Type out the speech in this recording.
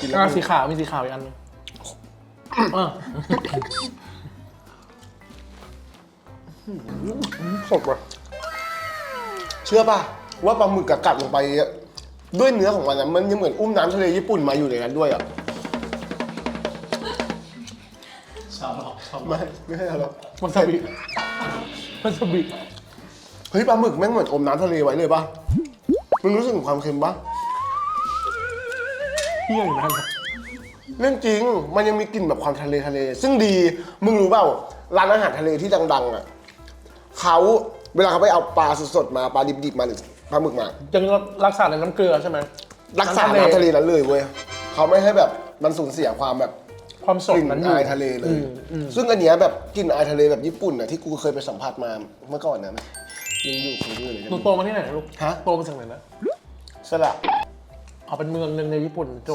กินแล้วอะมันสีขาวมีสีขาวอีกอันหนึงเออสดว่ะเชื่อป่ะว่าปลาหมึกกับกัดลงไปอะด้วยเนื้อของมันอะมันยังเหมือนอุ้มน้ำทะเลญี่ปุ่นมาอยู่ในนั้นด้วยอะชอบหรอกชอบไม่ไม่ใช่หรอกมันสบิมันสบิเฮ้ยปลาหมึกแม่งเหมือนอมน้ำทะเลไว้เลยป่ะมึงรู้สึกถึงความเค็มป่ะ เฮี้ยอยู่นั่นเรื่องจริงมันยังมีกลิ่นแบบความทะเลทะเล ซึ่งดีมึงรู้เปล่าร้านอาหารทะเลที่ดังๆอะเขาเวลาเขาไปเอาปลาสดๆมาปลาดิบๆมาหรือปลาหมึกมายังรักษาในน้ำเกลือใช่ไหมรักษาน้ำทะเลนั้นเลยเว้ยเขาไม่ให้แบบมันสูญเสียความแบบความสกดลิ่นนั้นอยู่อายทะเลเลยอืมอืมซึ่งอันเนี้ยแบบกลิ่นอายทะเลแบบญี่ปุ่นน่ะที่กูเคยไปสัมผัสมาเมื่อก่อนนะยังอยู่คงอยู่เลยหนูโตมาที่ไหนนะลูกฮะโตมาจากไหนนะสละอ๋อเป็นเมืองหนึ่งในญี่ปุ่นจ